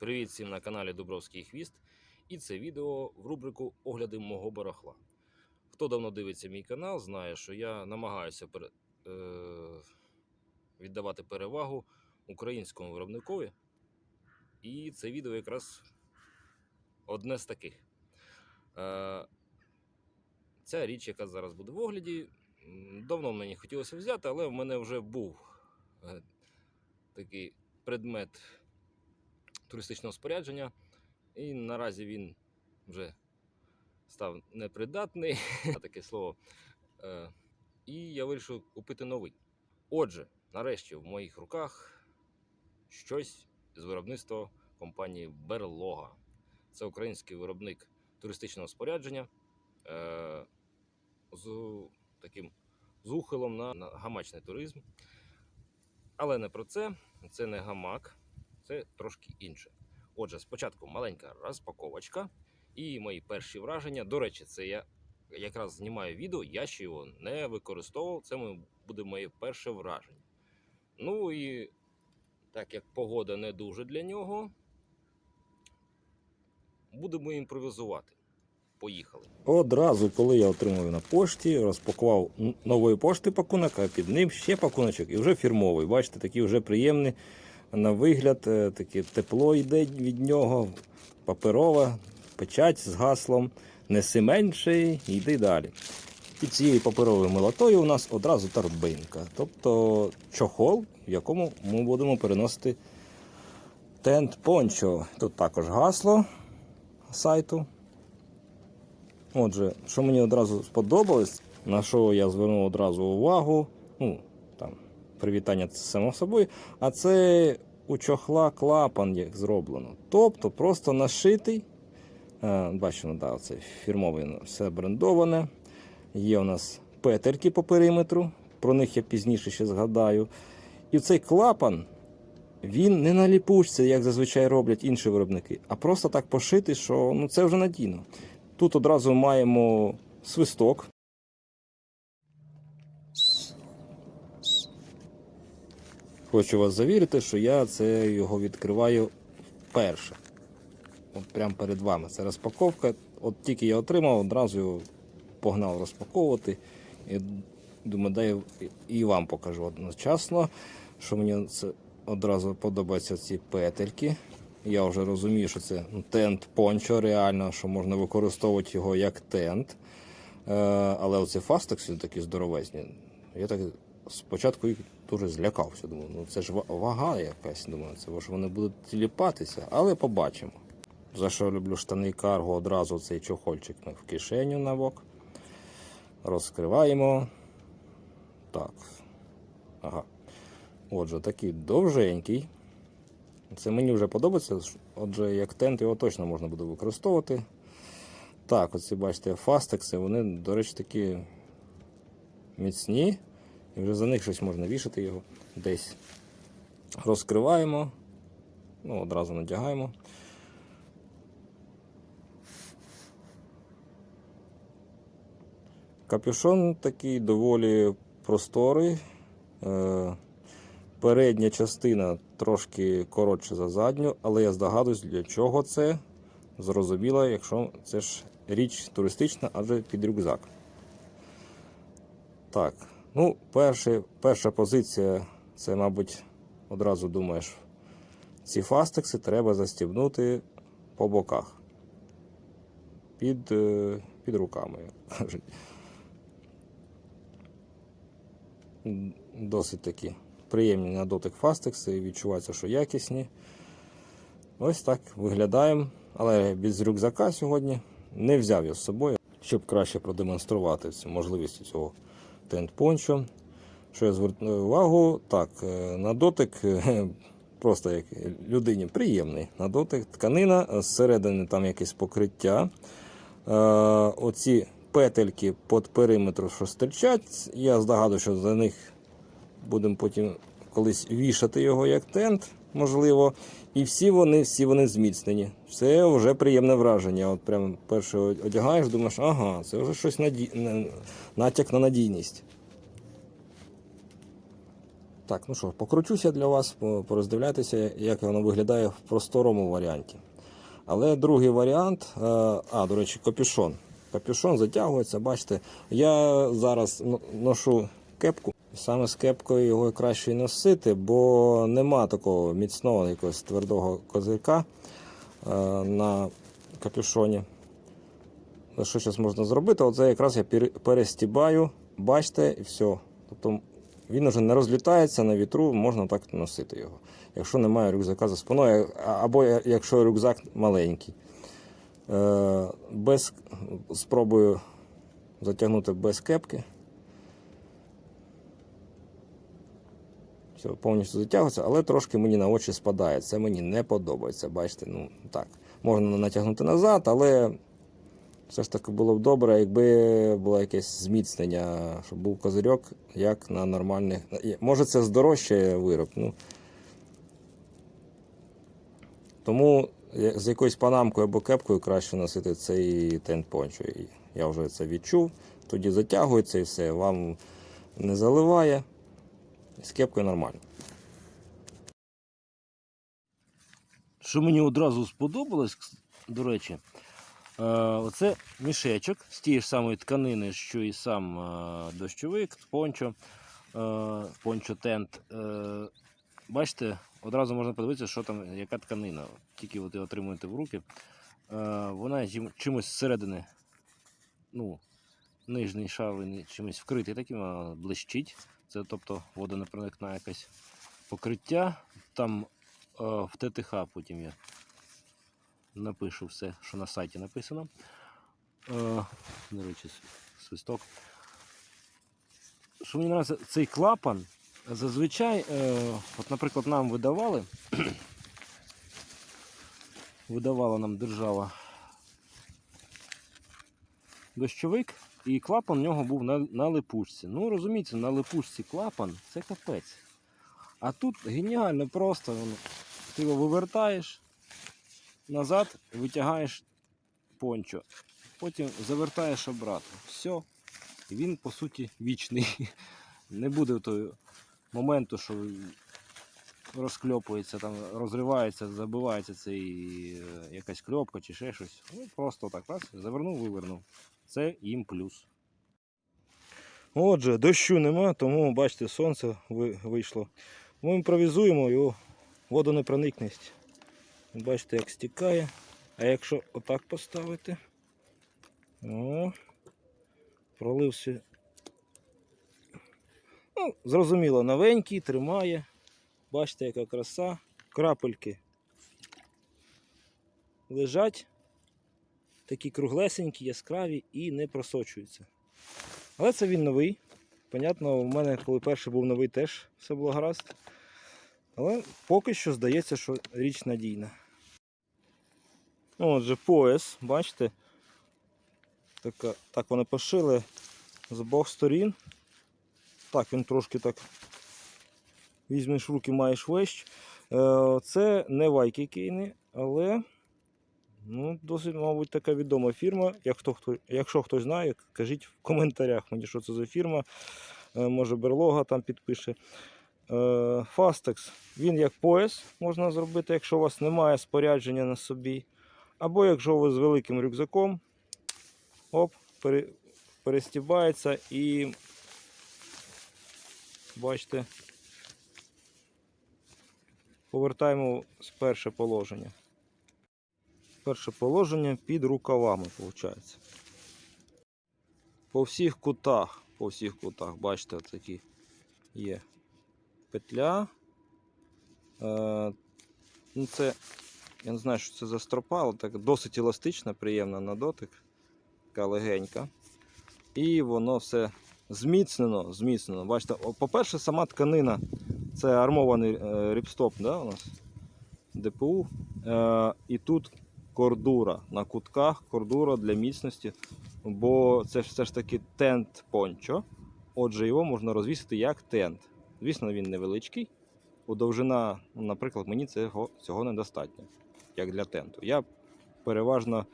Привіт всім на каналі Дубровський Хвіст. І це відео в рубрику Огляди мого барахла. Хто давно дивиться мій канал, знає, що я намагаюся пере... е... віддавати перевагу українському виробникові. І це відео якраз одне з таких. Е... Ця річ, яка зараз буде в огляді, давно мені хотілося взяти, але в мене вже був е, такий предмет туристичного спорядження, і наразі він вже став непридатний, таке слово. Е, І я вирішив купити новий. Отже, нарешті в моїх руках щось з виробництва компанії Берлога. Це український виробник туристичного спорядження е, з таким з ухилом на, на гамачний туризм. Але не про це. Це не гамак, це трошки інше. Отже, спочатку маленька розпаковочка і мої перші враження. До речі, це я якраз знімаю відео, я ще його не використовував. Це буде моє перше враження. Ну і так як погода не дуже для нього, будемо імпровізувати. Поїхали. Одразу, коли я отримав на пошті, розпакував нової пошти пакунок, а під ним ще пакуночок і вже фірмовий. Бачите, такий вже приємний на вигляд, е, таке тепло йде від нього, паперова, печать з гаслом. Неси менше, йди далі. Під цією паперовою милотою у нас одразу торбинка, тобто чохол, в якому ми будемо переносити тент пончо. Тут також гасло сайту. Отже, що мені одразу сподобалось, на що я звернув одразу увагу, ну, привітання це само собою, а це у чохла клапан як зроблено. Тобто просто нашитий. Е, Бачимо, да, це фірмове все брендоване. Є у нас петельки по периметру, про них я пізніше ще згадаю. І цей клапан, він не на ліпучці, як зазвичай роблять інші виробники, а просто так пошитий, що ну, це вже надійно. Тут одразу маємо свисток. Хочу вас завірити, що я це його відкриваю вперше. От прямо перед вами. Це розпаковка. От тільки я отримав, одразу його погнав розпаковувати. І думаю, дай і вам покажу одночасно, що мені це одразу подобаються ці петельки. Я вже розумію, що це ну, тент пончо, реально, що можна використовувати його як тент. Е, але оці фастекси такі здоровезні. Я так спочатку їх дуже злякався. Думаю, ну це ж вага якась. Думаю, це ж вони будуть тіліпатися, але побачимо. За що люблю штани карго, одразу цей чохольчик ми в кишеню на бок. Розкриваємо. Так. Ага. Отже, такий довженький. Це мені вже подобається. Отже, як тент його точно можна буде використовувати. Так, оці бачите, фастекси, вони, до речі, такі міцні. І вже за них щось можна вішати його десь. Розкриваємо. Ну, одразу надягаємо. Капюшон такий доволі просторий. Е, Передня частина трошки коротша за задню, але я здогадуюсь, для чого це. Зрозуміло, якщо це ж річ туристична, адже під рюкзак. Так, ну, перший, перша позиція це, мабуть, одразу думаєш, ці фастекси треба застібнути по боках. Під, е, під руками, як кажуть. Досить такі приємні на дотик фастекси відчувається, що якісні. Ось так виглядаємо. Але без рюкзака сьогодні не взяв я з собою, щоб краще продемонструвати цю можливість цього тент пончо. Що я звернув увагу, так, е, на дотик е, просто як людині приємний. На дотик тканина, зсередини там якесь покриття. Е, оці петельки під периметру, що стирчать, я здогадую, що за них будемо потім колись вішати його як тент, можливо. І всі вони, всі вони зміцнені. Це вже приємне враження. От прямо перше одягаєш, думаєш, ага, це вже щось наді... натяк на надійність. Так, ну що, покручуся для вас, по- пороздивляйтеся, як воно виглядає в просторому варіанті. Але другий варіант, е, а, до речі, капюшон. Капюшон затягується, бачите. Я зараз ношу кепку. Саме з кепкою його краще носити, бо нема такого міцного якогось твердого козирка е, на капюшоні. Ну, Що зараз можна зробити? Оце якраз я перестібаю, бачите, і все. Тобто він вже не розлітається на вітру, можна так носити його. Якщо немає рюкзака за спиною, або якщо рюкзак маленький. Е, без, спробую затягнути без кепки. Повністю затягується, але трошки мені на очі спадає. Це мені не подобається. Бачите, ну так. Можна натягнути назад, але все ж таки було б добре, якби було якесь зміцнення, щоб був козирьок, як на нормальних. Може, це здорожчає вироб. Ну. Тому з якоюсь панамкою або кепкою краще носити цей тент пончо. Я вже це відчув. Тоді затягується і все, вам не заливає. З кепкою нормально. Що мені одразу сподобалось, до речі, е, оце мішечок з тієї ж самої тканини, що і сам е, дощовик, пончо, е, пончо тент. Бачите, одразу можна подивитися, що там, яка тканина. Тільки ви отримуєте в руки. Вона чимось зсередини, ну, нижній шар чимось вкритий, таким блищить. Це тобто водонепроникна якась покриття. Там е, в ТТХ потім я напишу все, що на сайті написано. Е, До речі, свисток. Що мені подобається, цей клапан зазвичай, е, от, наприклад, нам видавали, видавала нам держава дощовик, і клапан у нього був на, на липучці. Ну, розумієте, на липучці клапан це капець. А тут геніально просто. Воно. Ти його вивертаєш назад, витягаєш пончо. Потім завертаєш обратно. Все. І він, по суті, вічний. Не буде того моменту, що розкльопується, там, розривається, забивається цей, е, якась кльопка чи ще щось. Ну, просто так раз, завернув, вивернув. Це їм плюс. Отже, дощу нема, тому бачите, сонце вийшло. Ми імпровізуємо його водонепроникність. Бачите, як стікає. А якщо отак поставити, о, пролився. Ну, зрозуміло, новенький, тримає. Бачите, яка краса. Крапельки лежать. Такі круглесенькі, яскраві і не просочуються. Але це він новий. Понятно, у мене, коли перший був новий, теж все було гаразд. Але поки що здається, що річ надійна. Отже, пояс, бачите, така, так вони пошили з обох сторін. Так, він трошки так. Візьмеш руки, маєш вещ. Е, Це не вайки кейни, але ну, досить, мабуть, така відома фірма. Як хто, якщо хтось знає, кажіть в коментарях мені, що це за фірма. Е, Може берлога там підпише. Fastex, він як пояс можна зробити, якщо у вас немає спорядження на собі. Або якщо ви з великим рюкзаком, оп, пере, перестібається і бачите, повертаємо з перше положення. Перше положення під рукавами, виходить. По всіх кутах, по всіх кутах, бачите, такі є петля. Е, ну це, я не знаю, що це за стропа, але так досить еластична, приємна на дотик, така легенька. І воно все зміцнено, зміцнено. Бачите, по-перше, сама тканина це армований е, ріпстоп, да, у нас ДПУ. Е, і тут кордура на кутках, кордура для міцності, бо це все ж таки тент пончо. Отже, його можна розвісити як тент. Звісно, він невеличкий. Довжина, наприклад, мені цього, цього недостатньо, як для тенту. Я переважно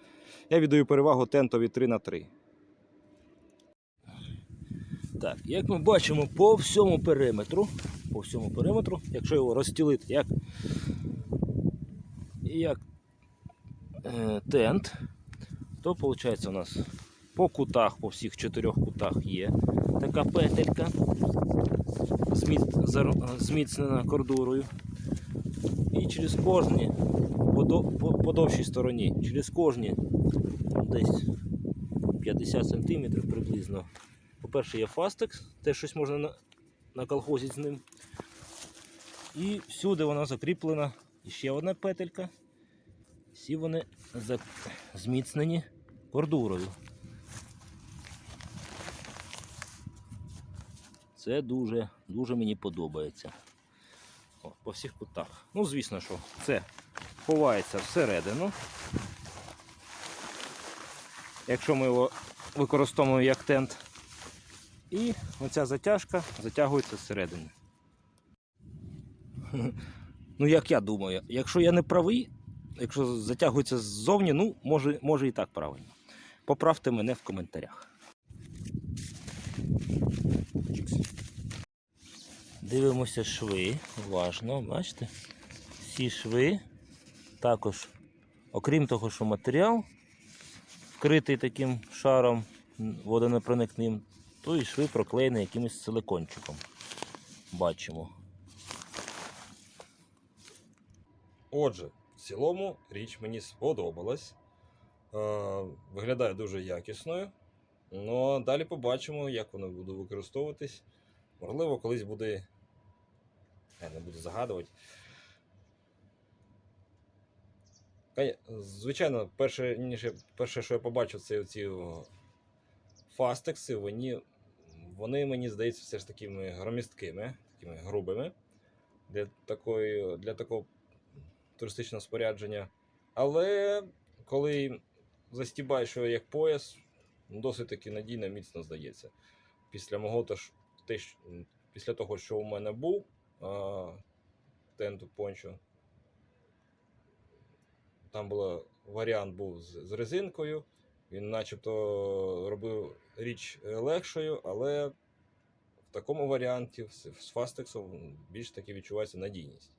я віддаю перевагу тентові 3 на 3 Так, як ми бачимо, по всьому периметру, по всьому периметру. Якщо його розстілити як, як тент, то виходить у нас по кутах, по всіх чотирьох кутах є така петелька, зміцнена кордурою. І через кожні, по, до- по, по довшій стороні, через кожні десь 50 см приблизно. По-перше, є фастекс, теж щось можна на, наколхозити з ним. І всюди вона закріплена. Ще одна петелька. Всі вони зміцнені кордурою. Це дуже, дуже мені подобається. О, по всіх кутах. Ну, звісно, що це ховається всередину. Якщо ми його використовуємо як тент. І оця затяжка затягується зсередини. Ну, як я думаю, якщо я не правий, якщо затягується ззовні, ну, може, може і так правильно. Поправте мене в коментарях. Дивимося шви, уважно, бачите? Всі шви також, окрім того, що матеріал вкритий таким шаром водонепроникним, то і шви проклеєні якимось силикончиком. Бачимо. Отже, цілому річ мені сподобалась. Е, виглядає дуже якісною. Ну далі побачимо, як воно буде використовуватись. Можливо, колись буде. Я не буду загадувати. Звичайно, перше, ніж перше, що я побачив, це ці фастекси. Вони, вони мені здається, все ж такими громісткими, такими грубими для, такої, для такого туристичного спорядження. Але коли застібаєш його як пояс, досить таки надійно міцно здається. Після мого теж, теж, після того, що у мене був а, тенту пончо, там була, варіант був з, з резинкою. Він начебто робив річ е, легшою, але в такому варіанті з фастексом більш таки відчувається надійність.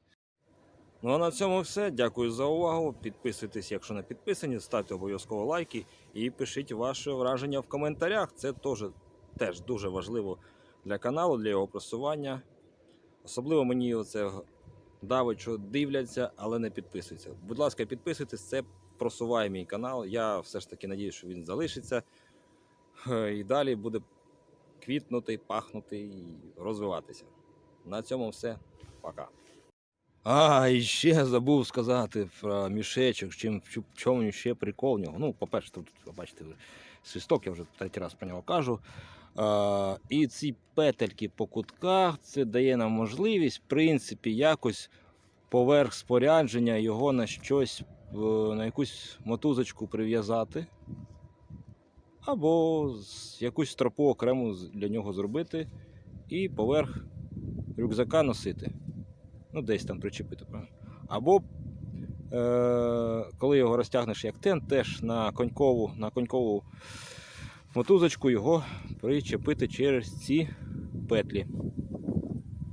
Ну а на цьому все. Дякую за увагу. Підписуйтесь, якщо не підписані, ставте обов'язково лайки і пишіть ваше враження в коментарях. Це теж, теж дуже важливо для каналу, для його просування. Особливо мені оце давить, що дивляться, але не підписуються. Будь ласка, підписуйтесь, це просуває мій канал. Я все ж таки надію, що він залишиться. І далі буде квітнути, пахнути і розвиватися. На цьому все. Пока. А, і ще забув сказати про мішечок, чим, в чому ще прикол в нього. Ну, по-перше, тут, бачите, свисток, я вже третій раз про нього кажу. А, і ці петельки по кутках, це дає нам можливість, в принципі, якось поверх спорядження його на щось, на якусь мотузочку прив'язати. Або якусь стропу окрему для нього зробити і поверх рюкзака носити ну десь там причепити. Або е, коли його розтягнеш як тент, теж на конькову, на конькову мотузочку його причепити через ці петлі.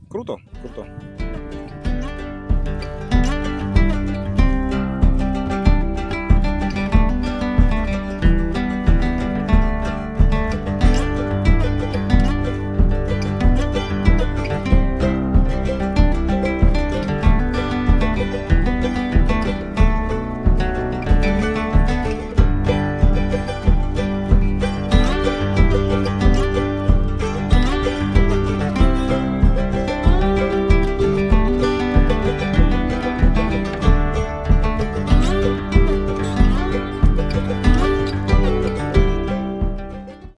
Круто? Круто.